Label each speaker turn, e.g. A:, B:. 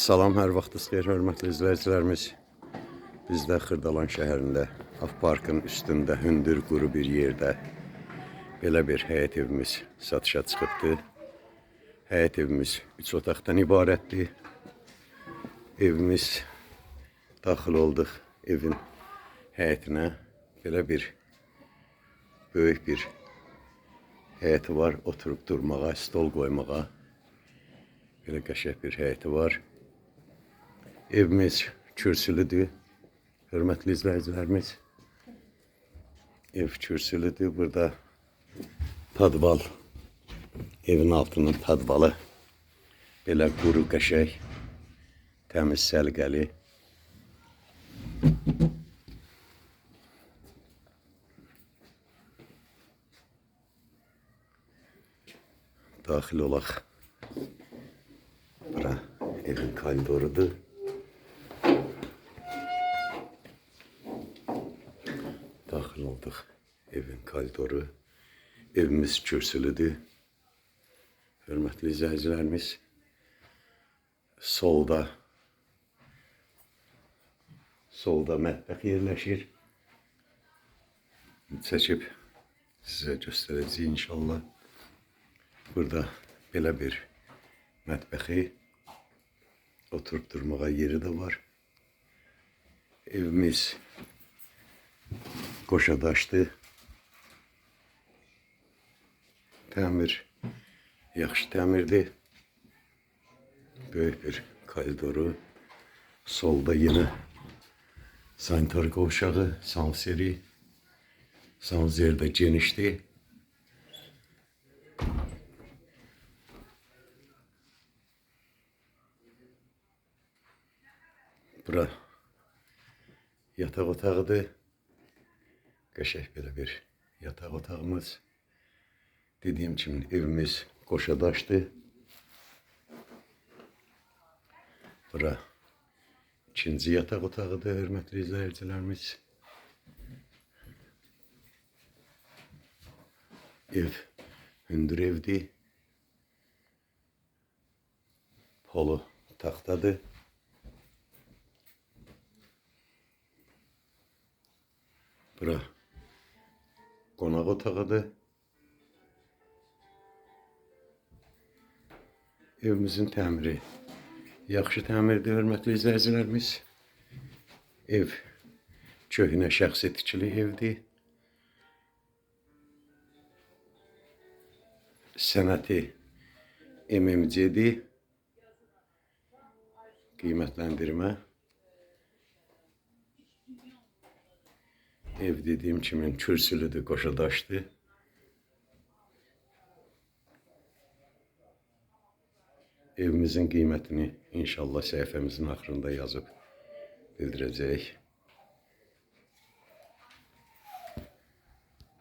A: Salam, hər vaxtınız xeyir, hörmətli izləyicilərimiz. Biz də Xırdalan şəhərində, Af Parkın üstündə hündür quru bir yerdə belə bir həyət evimiz satışa çıxıbdı. Həyət evimiz 3 otaqdan ibarətdir. Evimiz daxil olduq evin həyətinə. Belə bir böyük bir həyəti var, oturub durmağa, stol qoymağa. Belə qəşəng bir həyəti var. Evimiz kürsülüdür. Hörmətli izləyicilərimiz. Ev kürsülüdür. Burada padval. Evin altının padvalı. Belə quru qəşəng. Təmiz səliqəli. Daxil olaq. Bura evin koridorudur. Olduq evin koridoru. Evimiz kürsülüdür. Hörmətli izləyicilərimiz, solda solda mətbəx yerləşir. Çəkib sizə göstərəcəyik inşallah. Burada belə bir mətbəxi oturup durmağa yeri de var. Evimiz qoşadaşdı. Təmir yaxşı təmirdir. Böyük bir koridoru. Solda yine sanitar qovşağı, sanseri. Sanzer de genişdir. Bura yataq otağıdır. Qəşəng bir yataq otağımız. Dediyim kimi evimiz qoşadaşdır. Bura ikinci yataq otağıdır, hörmətli izləyicilərimiz. Ev hündür evdir. Polu taxtadır. Bura qonaq otağıdır. Evimizin təmiri yaxşı təmirdir, hörmətli izləyicilərimiz. Ev köhnə şəxsi tikili evdir. Sənəti MMC-dir. Qiymətləndirmə. Ev dediğim kimin kürsülüdür, qoşadaşdır. Evimizin qiymətini inşallah səhifəmizin axırında yazıb bildirəcəyik.